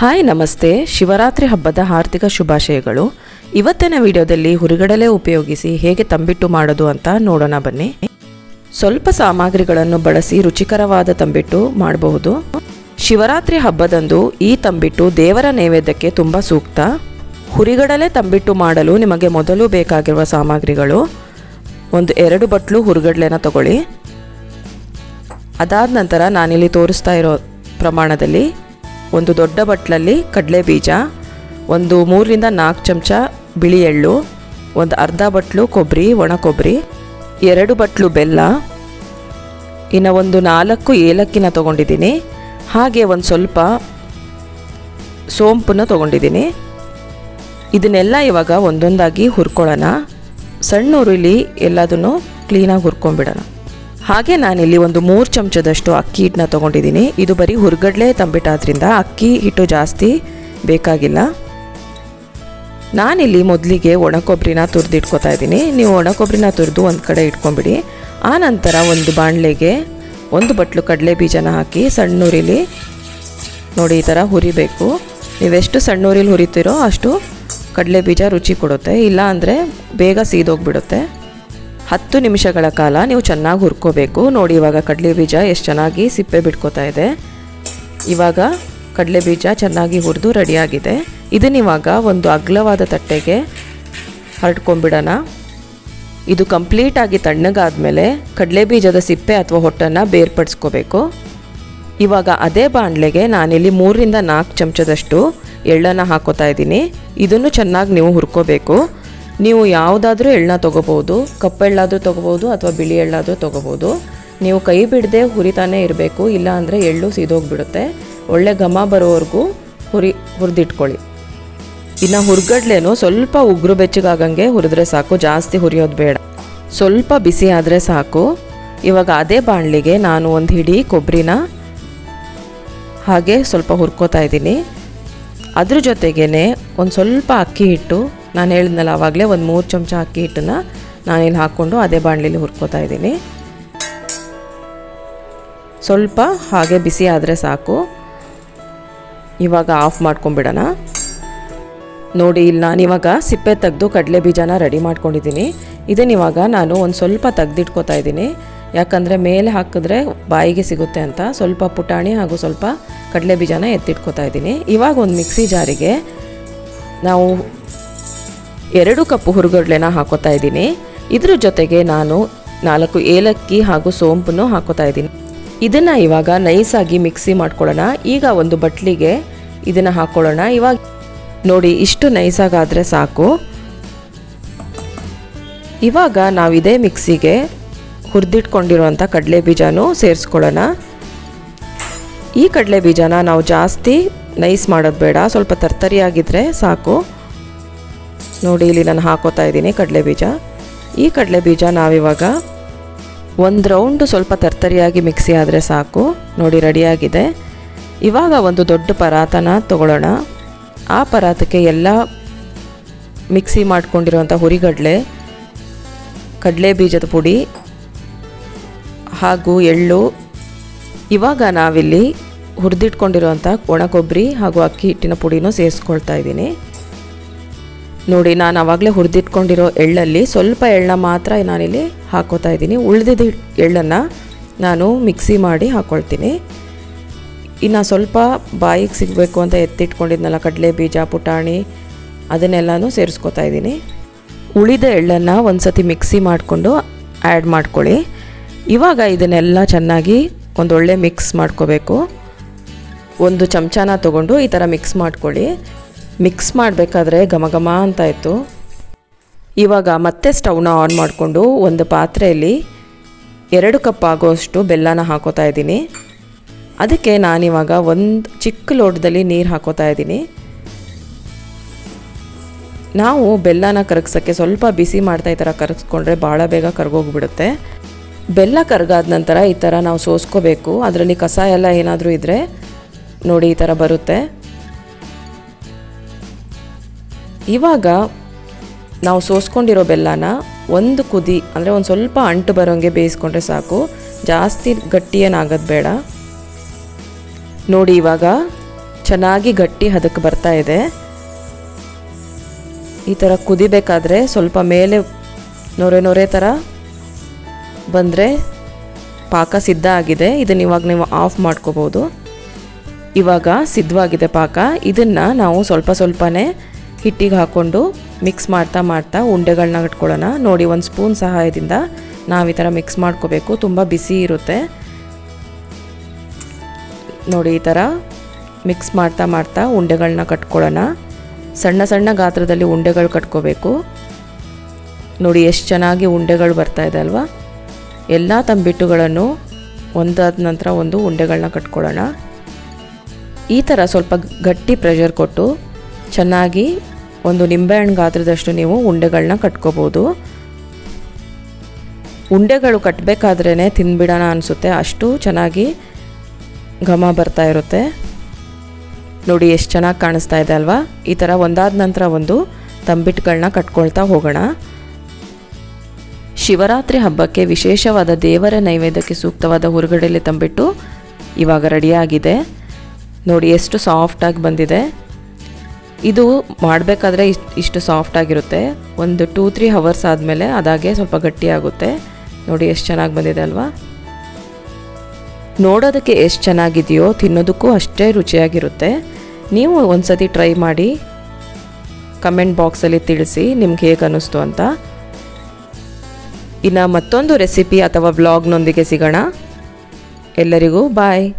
Hi, ನಮಸ್ತೆ. ಶಿವರಾತ್ರಿ ಹಬ್ಬದ ಆರ್ಥಿಕ ಶುಭಾಶಯಗಳು. ಇವತ್ತಿನ ವಿಡಿಯೋದಲ್ಲಿ ಹುರಿಗಡಲೆ ಉಪಯೋಗಿಸಿ ಹೇಗೆ ತಂಬಿಟ್ಟು ಮಾಡೋದು ಅಂತ ನೋಡೋಣ ಬನ್ನಿ. ಸ್ವಲ್ಪ ಸಾಮಗ್ರಿಗಳನ್ನು ಬಳಸಿ ರುಚಿಕರವಾದ ತಂಬಿಟ್ಟು ಮಾಡಬಹುದು. ಶಿವರಾತ್ರಿ ಹಬ್ಬದಂದು ಈ ತಂಬಿಟ್ಟು ದೇವರ ನೈವೇದ್ಯಕ್ಕೆ ತುಂಬ ಸೂಕ್ತ. ಹುರಿಗಡಲೆ ತಂಬಿಟ್ಟು ಮಾಡಲು ನಿಮಗೆ ಮೊದಲು ಬೇಕಾಗಿರುವ ಸಾಮಗ್ರಿಗಳು. ಒಂದು ಎರಡು ಬಟ್ಲು ಹುರಿಗಡಲೆನ ತಗೊಳ್ಳಿ. ಅದಾದ ನಂತರ ನಾನಿಲ್ಲಿ ತೋರಿಸ್ತಾ ಇರೋ ಪ್ರಮಾಣದಲ್ಲಿ ಒಂದು ದೊಡ್ಡ ಬಟ್ಲಲ್ಲಿ ಕಡಲೆ ಬೀಜ, ಒಂದು ಮೂರರಿಂದ ನಾಲ್ಕು ಚಮಚ ಬಿಳಿ ಎಳ್ಳು, ಒಂದು ಅರ್ಧ ಬಟ್ಲು ಕೊಬ್ಬರಿ, ಒಣ ಕೊಬ್ಬರಿ, ಎರಡು ಬಟ್ಲು ಬೆಲ್ಲ, ಇನ್ನು ಒಂದು ನಾಲ್ಕು ಏಲಕ್ಕಿನ ತೊಗೊಂಡಿದ್ದೀನಿ. ಹಾಗೆ ಒಂದು ಸ್ವಲ್ಪ ಸೋಂಪನ್ನು ತೊಗೊಂಡಿದ್ದೀನಿ. ಇದನ್ನೆಲ್ಲ ಇವಾಗ ಒಂದೊಂದಾಗಿ ಹುರ್ಕೊಳ್ಳೋಣ. ಸಣ್ಣ ಉರುಳಿ ಎಲ್ಲದನ್ನು ಕ್ಲೀನಾಗಿ ಹುರ್ಕೊಂಡ್ಬಿಡೋಣ. ಹಾಗೆ ನಾನಿಲ್ಲಿ ಒಂದು ಮೂರು ಚಮಚದಷ್ಟು ಅಕ್ಕಿ ಹಿಟ್ಟನ್ನ ತೊಗೊಂಡಿದ್ದೀನಿ. ಇದು ಬರೀ ಹುರ್ಗಡ್ಲೆ ತಂಬಿಟ್ಟಾದ್ರಿಂದ ಅಕ್ಕಿ ಹಿಟ್ಟು ಜಾಸ್ತಿ ಬೇಕಾಗಿಲ್ಲ. ನಾನಿಲ್ಲಿ ಮೊದಲಿಗೆ ಒಣ ಕೊಬ್ಬರಿನ ತುರಿದಿಟ್ಕೊತಾ ಇದ್ದೀನಿ. ನೀವು ಒಣ ಕೊಬ್ಬರಿನ ತುರಿದು ಒಂದು ಕಡೆ ಇಟ್ಕೊಂಬಿಡಿ. ಆ ನಂತರ ಒಂದು ಬಾಣಲೆಗೆ ಒಂದು ಬಟ್ಲು ಕಡಲೆ ಬೀಜನ ಹಾಕಿ ಸಣ್ಣೂರಿಲಿ ನೋಡಿ ಈ ಥರ ಹುರಿಬೇಕು. ನೀವೆಷ್ಟು ಸಣ್ಣೂರಿಲಿ ಹುರಿತೀರೋ ಅಷ್ಟು ಕಡಲೆ ಬೀಜ ರುಚಿ ಕೊಡುತ್ತೆ. ಇಲ್ಲ ಅಂದರೆ ಬೇಗ ಸೀದೋಗ್ಬಿಡುತ್ತೆ. ಹತ್ತು ನಿಮಿಷಗಳ ಕಾಲ ನೀವು ಚೆನ್ನಾಗಿ ಹುರ್ಕೋಬೇಕು. ನೋಡಿ, ಇವಾಗ ಕಡಲೆ ಬೀಜ ಎಷ್ಟು ಚೆನ್ನಾಗಿ ಸಿಪ್ಪೆ ಬಿಟ್ಕೋತಾ ಇದೆ. ಇವಾಗ ಕಡಲೆ ಬೀಜ ಚೆನ್ನಾಗಿ ಹುರಿದು ರೆಡಿಯಾಗಿದೆ ಇದನ್ನಿವಾಗ ಒಂದು ಅಗ್ಲವಾದ ತಟ್ಟೆಗೆ ಹರಡ್ಕೊಂಬಿಡೋಣ ಇದು ಕಂಪ್ಲೀಟಾಗಿ ತಣ್ಣಗಾದಮೇಲೆ ಕಡಲೆ ಬೀಜದ ಸಿಪ್ಪೆ ಅಥವಾ ಹೊಟ್ಟನ್ನು ಬೇರ್ಪಡಿಸ್ಕೋಬೇಕು. ಇವಾಗ ಅದೇ ಬಾಣಲೆಗೆ ನಾನಿಲ್ಲಿ ಮೂರರಿಂದ ನಾಲ್ಕು ಚಮಚದಷ್ಟು ಎಳ್ಳನ್ನು ಹಾಕೋತಾ ಇದ್ದೀನಿ. ಇದನ್ನು ಚೆನ್ನಾಗಿ ನೀವು ಹುರ್ಕೋಬೇಕು. ನೀವು ಯಾವುದಾದ್ರೂ ಎಳ್ಳನ್ನ ತೊಗೋಬೋದು ಕಪ್ಪೆಳ್ಳಾದರೂ ತೊಗೋಬೋದು ಅಥವಾ ಬಿಳಿ ಎಳ್ಳಾದರೂ ತೊಗೋಬೋದು. ನೀವು ಕೈ ಬಿಡದೆ ಹುರಿತಾನೇ ಇರಬೇಕು, ಇಲ್ಲ ಅಂದರೆ ಎಳ್ಳು ಸೀದೋಗ್ಬಿಡುತ್ತೆ. ಒಳ್ಳೆ ಘಮ ಬರೋವರೆಗೂ ಹುರಿ, ಹುರಿದಿಟ್ಕೊಳ್ಳಿ. ಇನ್ನು ಹುರ್ಗಡ್ಲೇನು ಸ್ವಲ್ಪ ಉಗ್ರು ಬೆಚ್ಚಗಾಗಂಗೆ ಹುರಿದ್ರೆ ಸಾಕು, ಜಾಸ್ತಿ ಹುರಿಯೋದು ಬೇಡ. ಸ್ವಲ್ಪ ಬಿಸಿ ಆದರೆ ಸಾಕು. ಇವಾಗ ಅದೇ ಬಾಣಲಿಗೆ ನಾನು ಒಂದು ಹಿಡಿ ಕೊಬ್ಬರಿನ ಹಾಗೆ ಸ್ವಲ್ಪ ಹುರ್ಕೋತಾ ಇದ್ದೀನಿ. ಅದ್ರ ಜೊತೆಗೇ ಒಂದು ಸ್ವಲ್ಪ ಅಕ್ಕಿ ಹಿಟ್ಟು ನಾನು ಹೇಳಿದ್ನಲ್ಲ ಆವಾಗಲೇ ಒಂದು ಮೂರು ಚಮಚ ಅಕ್ಕಿ ಹಿಟ್ಟನ್ನು ನಾನಿಲ್ಲಿ ಹಾಕ್ಕೊಂಡು ಅದೇ ಬಾಣಲಿಲಿ ಹುರ್ಕೋತಾ ಇದ್ದೀನಿ. ಸ್ವಲ್ಪ ಹಾಗೆ ಬಿಸಿ ಆದರೆ ಸಾಕು. ಇವಾಗ ಆಫ್ ಮಾಡ್ಕೊಂಬಿಡೋಣ ನೋಡಿ, ಇಲ್ಲಿ ಇವಾಗ ಸಿಪ್ಪೆ ತೆಗೆದು ಕಡಲೆ ಬೀಜನ ರೆಡಿ ಮಾಡ್ಕೊಂಡಿದ್ದೀನಿ. ಇದನ್ನ ಇವಾಗ ನಾನು ಒಂದು ಸ್ವಲ್ಪ ತೆಗ್ದಿಟ್ಕೋತಾ ಇದ್ದೀನಿ. ಯಾಕಂದರೆ ಮೇಲೆ ಹಾಕಿದ್ರೆ ಬಾಯಿಗೆ ಸಿಗುತ್ತೆ ಅಂತ. ಸ್ವಲ್ಪ ಪುಟಾಣಿ ಹಾಗೂ ಸ್ವಲ್ಪ ಕಡಲೆ ಬೀಜನ ಎತ್ತಿಟ್ಕೋತಾ ಇದ್ದೀನಿ. ಇವಾಗ ಒಂದು ಮಿಕ್ಸಿ ಜಾರಿಗೆ ನಾವು ಎರಡು ಕಪ್ಪು ಹುರುಗಡ್ಲೆನ ಹಾಕೋತಾ ಇದ್ದೀನಿ. ಇದ್ರ ಜೊತೆಗೆ ನಾನು ನಾಲ್ಕು ಏಲಕ್ಕಿ ಹಾಗೂ ಸೋಂಪನ್ನು ಹಾಕೋತಾ ಇದ್ದೀನಿ. ಇದನ್ನು ಇವಾಗ ನೈಸಾಗಿ ಮಿಕ್ಸಿ ಮಾಡ್ಕೊಳ್ಳೋಣ. ಈಗ ಒಂದು ಬಟ್ಲಿಗೆ ಇದನ್ನು ಹಾಕ್ಕೊಳ್ಳೋಣ ಇವಾಗ ನೋಡಿ, ಇಷ್ಟು ನೈಸಾಗಾದರೆ ಸಾಕು. ಇವಾಗ ನಾವು ಇದೇ ಮಿಕ್ಸಿಗೆ ಹುರಿದಿಟ್ಕೊಂಡಿರುವಂಥ ಕಡಲೆ ಬೀಜನೂ ಸೇರಿಸ್ಕೊಳ್ಳೋಣ. ಈ ಕಡಲೆ ಬೀಜನ ನಾವು ಜಾಸ್ತಿ ನೈಸ್ ಮಾಡೋದು ಬೇಡ. ಸ್ವಲ್ಪ ತರ್ತರಿಯಾಗಿದ್ದರೆ ಸಾಕು. ನೋಡಿ, ಇಲ್ಲಿ ನಾನು ಹಾಕೋತಾ ಇದ್ದೀನಿ ಕಡಲೆ ಬೀಜ. ಈ ಕಡಲೆ ಬೀಜ ನಾವಿವಾಗ ಒಂದು ರೌಂಡು ಸ್ವಲ್ಪ ತರ್ತರಿಯಾಗಿ ಮಿಕ್ಸಿ ಆದರೆ ಸಾಕು. ನೋಡಿ ರೆಡಿಯಾಗಿದೆ ಇವಾಗ ಒಂದು ದೊಡ್ಡ ಪರಾತನ ತಗೊಳ್ಳೋಣ. ಆ ಪರಾತಕ್ಕೆ ಎಲ್ಲ ಮಿಕ್ಸಿ ಮಾಡಿಕೊಂಡಿರುವಂಥ ಹುರಿಗಡಲೆ, ಕಡಲೆ ಬೀಜದ ಪುಡಿ ಹಾಗೂ ಎಳ್ಳು. ಇವಾಗ ನಾವಿಲ್ಲಿ ಹುರಿದಿಟ್ಕೊಂಡಿರುವಂಥ ಒಣ ಕೊಬ್ಬರಿ ಹಾಗೂ ಅಕ್ಕಿ ಹಿಟ್ಟಿನ ಪುಡಿನೂ ಸೇರಿಸ್ಕೊಳ್ತಾ ಇದ್ದೀನಿ. ನೋಡಿ, ನಾನು ಆವಾಗಲೇ ಹುರಿದಿಟ್ಕೊಂಡಿರೋ ಎಳ್ಳಲ್ಲಿ ಸ್ವಲ್ಪ ಎಳ್ಳನ್ನ ಮಾತ್ರ ನಾನಿಲ್ಲಿ ಹಾಕೋತಾ ಇದ್ದೀನಿ. ಉಳಿದಿದ್ದ ಎಳ್ಳನ್ನು ನಾನು ಮಿಕ್ಸಿ ಮಾಡಿ ಹಾಕ್ಕೊಳ್ತೀನಿ ಇನ್ನು ಸ್ವಲ್ಪ ಬಾಯಿಗೆ ಸಿಗಬೇಕು ಅಂತ ಎತ್ತಿಟ್ಕೊಂಡಿದ್ನಲ್ಲ, ಕಡಲೆ ಬೀಜ, ಪುಟಾಣಿ, ಅದನ್ನೆಲ್ಲನೂ ಸೇರಿಸ್ಕೊತಾ ಇದ್ದೀನಿ. ಉಳಿದ ಎಳ್ಳನ್ನು ಒಂದು ಸತಿ ಮಿಕ್ಸಿ ಮಾಡಿಕೊಂಡು ಆ್ಯಡ್ ಮಾಡ್ಕೊಳ್ಳಿ. ಇವಾಗ ಇದನ್ನೆಲ್ಲ ಚೆನ್ನಾಗಿ ಒಂದೊಳ್ಳೆ ಮಿಕ್ಸ್ ಮಾಡ್ಕೋಬೇಕು. ಒಂದು ಚಮಚನ ತಗೊಂಡು ಈ ಥರ ಮಿಕ್ಸ್ ಮಾಡ್ಕೊಳ್ಳಿ. ಮಿಕ್ಸ್ ಮಾಡಬೇಕಾದ್ರೆ ಘಮ ಘಮ ಅಂತ ಇತ್ತು ಇವಾಗ ಮತ್ತೆ ಸ್ಟವ್ನ ಆನ್ ಮಾಡಿಕೊಂಡು ಒಂದು ಪಾತ್ರೆಯಲ್ಲಿ ಎರಡು ಕಪ್ ಆಗೋಷ್ಟು ಬೆಲ್ಲನ ಹಾಕೋತಾ ಇದ್ದೀನಿ. ಅದಕ್ಕೆ ನಾನಿವಾಗ ಒಂದು ಚಿಕ್ಕ ಲೋಟದಲ್ಲಿ ನೀರು ಹಾಕೋತಾ ಇದ್ದೀನಿ. ನಾವು ಬೆಲ್ಲನ ಕರಗಿಸೋಕ್ಕೆ ಸ್ವಲ್ಪ ಬಿಸಿ ಮಾಡ್ತಾ ಈ ಥರ ಕರಗಿಸ್ಕೊಂಡ್ರೆ ಭಾಳ ಬೇಗ ಕರಗೋಗ್ಬಿಡುತ್ತೆ. ಬೆಲ್ಲ ಕರಗಾದ ನಂತರ ಈ ಥರ ನಾವು ಸೋಸ್ಕೋಬೇಕು. ಅದರಲ್ಲಿ ಕಸ ಎಲ್ಲ ಏನಾದರೂ ಇದ್ದರೆ ನೋಡಿ ಈ ಥರ ಬರುತ್ತೆ. ಇವಾಗ ನಾವು ಸೋಸ್ಕೊಂಡಿರೋ ಬೆಲ್ಲನ ಒಂದು ಕುದಿ, ಅಂದರೆ ಒಂದು ಸ್ವಲ್ಪ ಅಂಟು ಬರೋಂಗೆ ಬೇಯಿಸ್ಕೊಂಡ್ರೆ ಸಾಕು. ಜಾಸ್ತಿ ಗಟ್ಟಿ ಏನಾಗೋದು ಬೇಡ. ನೋಡಿ ಇವಾಗ ಚೆನ್ನಾಗಿ ಗಟ್ಟಿ ಹದಕ್ಕೆ ಬರ್ತಾ ಇದೆ. ಈ ಥರ ಕುದಿಬೇಕಾದ್ರೆ ಸ್ವಲ್ಪ ಮೇಲೆ ನೊರೆ ನೊರೆ ಥರ ಬಂದರೆ ಪಾಕ ಸಿದ್ಧ ಆಗಿದೆ. ಇದನ್ನು ಇವಾಗ ನೀವು ಆಫ್ ಮಾಡ್ಕೋಬೋದು. ಇವಾಗ ಸಿದ್ಧವಾಗಿದೆ ಪಾಕ. ಇದನ್ನು ನಾವು ಸ್ವಲ್ಪ ಸ್ವಲ್ಪನೇ ಹಿಟ್ಟಿಗೆ ಹಾಕ್ಕೊಂಡು ಮಿಕ್ಸ್ ಮಾಡ್ತಾ ಮಾಡ್ತಾ ಉಂಡೆಗಳನ್ನ ಕಟ್ಕೊಳ್ಳೋಣ ನೋಡಿ, ಒಂದು ಸ್ಪೂನ್ ಸಹಾಯದಿಂದ ನಾವು ಈ ಥರ ಮಿಕ್ಸ್ ಮಾಡ್ಕೋಬೇಕು. ತುಂಬ ಬಿಸಿ ಇರುತ್ತೆ. ನೋಡಿ, ಈ ಥರ ಮಿಕ್ಸ್ ಮಾಡ್ತಾ ಮಾಡ್ತಾ ಉಂಡೆಗಳನ್ನ ಕಟ್ಕೊಳ್ಳೋಣ. ಸಣ್ಣ ಸಣ್ಣ ಗಾತ್ರದಲ್ಲಿ ಉಂಡೆಗಳು ಕಟ್ಕೋಬೇಕು. ನೋಡಿ, ಎಷ್ಟು ಚೆನ್ನಾಗಿ ಉಂಡೆಗಳು ಬರ್ತಾ ಇದೆ ಅಲ್ವಾ? ಎಲ್ಲ ತಂಬಿಟ್ಟುಗಳನ್ನು ಒಂದಾದ ನಂತರ ಒಂದು ಉಂಡೆಗಳನ್ನ ಕಟ್ಕೊಳ್ಳೋಣ. ಈ ಥರ ಸ್ವಲ್ಪ ಗಟ್ಟಿ ಪ್ರೆಷರ್ ಕೊಟ್ಟು ಚೆನ್ನಾಗಿ ಒಂದು ನಿಂಬೆಹಣ್ಣು ಗಾತ್ರದಷ್ಟು ನೀವು ಉಂಡೆಗಳನ್ನ ಕಟ್ಕೋಬೋದು. ಉಂಡೆಗಳು ಕಟ್ಟಬೇಕಾದ್ರೇ ತಿಂದ್ಬಿಡೋಣ ಅನಿಸುತ್ತೆ. ಅಷ್ಟು ಚೆನ್ನಾಗಿ ಘಮ ಬರ್ತಾ ಇರುತ್ತೆ. ನೋಡಿ, ಎಷ್ಟು ಚೆನ್ನಾಗಿ ಕಾಣಿಸ್ತಾ ಇದೆ ಅಲ್ವಾ? ಈ ಥರ ಒಂದಾದ ನಂತರ ಒಂದು ತಂಬಿಟ್ಟುಗಳನ್ನ ಕಟ್ಕೊಳ್ತಾ ಹೋಗೋಣ. ಶಿವರಾತ್ರಿ ಹಬ್ಬಕ್ಕೆ ವಿಶೇಷವಾದ ದೇವರ ನೈವೇದ್ಯಕ್ಕೆ ಸೂಕ್ತವಾದ ಹೊರಗಡೆಯಲ್ಲಿ ತಂಬಿಟ್ಟು ಇವಾಗ ರೆಡಿಯಾಗಿದೆ. ನೋಡಿ, ಎಷ್ಟು ಸಾಫ್ಟಾಗಿ ಬಂದಿದೆ. ಇದು ಮಾಡಬೇಕಾದ್ರೆ ಇಷ್ಟು ಇಷ್ಟು ಸಾಫ್ಟಾಗಿರುತ್ತೆ ಒಂದು ಟೂ ತ್ರೀ ಹವರ್ಸ್ ಆದಮೇಲೆ ಅದಾಗೆ ಸ್ವಲ್ಪ ಗಟ್ಟಿಯಾಗುತ್ತೆ. ನೋಡಿ ಎಷ್ಟು ಚೆನ್ನಾಗಿ ಬಂದಿದೆ ಅಲ್ವಾ? ನೋಡೋದಕ್ಕೆ ಎಷ್ಟು ಚೆನ್ನಾಗಿದೆಯೋ ತಿನ್ನೋದಕ್ಕೂ ಅಷ್ಟೇ ರುಚಿಯಾಗಿರುತ್ತೆ. ನೀವು ಒಂದ್ಸತಿ ಟ್ರೈ ಮಾಡಿ ಕಮೆಂಟ್ ಬಾಕ್ಸಲ್ಲಿ ತಿಳಿಸಿ ನಿಮ್ಗೆ ಹೇಗೆ ಅನ್ನಿಸ್ತು ಅಂತ. ಇನ್ನು ಮತ್ತೊಂದು ರೆಸಿಪಿ ಅಥವಾ ಬ್ಲಾಗ್ನೊಂದಿಗೆ ಸಿಗೋಣ. ಎಲ್ಲರಿಗೂ ಬಾಯ್